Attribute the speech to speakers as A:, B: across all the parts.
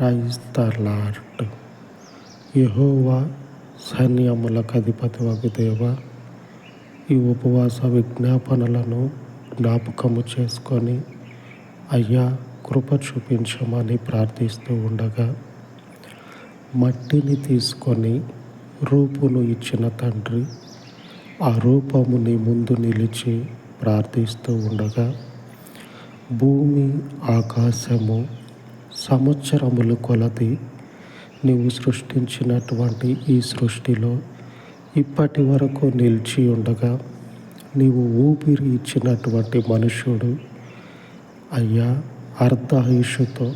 A: Praise the lord యహోవా సైన్యములకు అధిపతి దేవ ఈ ఉపవాస విజ్ఞాపనలను జ్ఞాపకము చేసుకొని అయ్యా కృప చూపించమని ప్రార్థిస్తూ ఉండగా మట్టిని తీసుకొని రూపును ఇచ్చిన తండ్రి ఆ రూపము నీ ముందు నిలిచి ప్రార్థిస్తూ ఉండగా భూమి ఆకాశము సంవత్సరములు కొలది నీవు సృష్టించినటువంటి ఈ సృష్టిలో ఇప్పటి వరకు నిలిచి ఉండగా నీవు ఊపిరి ఇచ్చినటువంటి మనుషుడు అయ్యా అర్ధాయుషుతో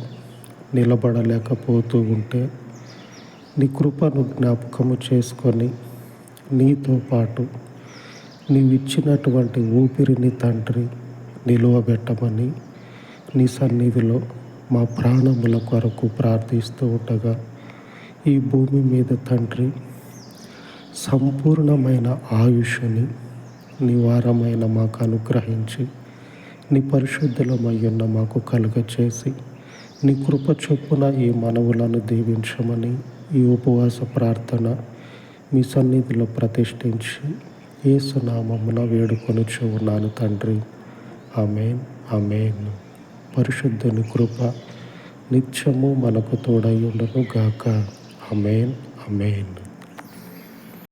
A: నిలబడలేకపోతూ ఉంటే నీ కృపను జ్ఞాపకము చేసుకొని నీతో పాటు నీవు ఇచ్చినటువంటి ఊపిరిని తండ్రి నిలువబెట్టమని నీ సన్నిధిలో మా ప్రాణముల కొరకు ప్రార్థిస్తూ ఉండగా ఈ భూమి మీద తండ్రి సంపూర్ణమైన ఆయుష్ని నివారమైన మాకు అనుగ్రహించి నీ పరిశుద్ధులమయ్యున్న మాకు కలుగచేసి నీ కృప చొప్పున ఈ మనవులను దీవించమని ఈ ఉపవాస ప్రార్థన మీ సన్నిధిలో ప్రతిష్ఠించి ఏసునామమున వేడుకొని ఉన్నాను తండ్రి. Amen amen. పరిశుద్ధుని కృప నిత్యము మనకు తోడై గాక అమేన్ అమేన్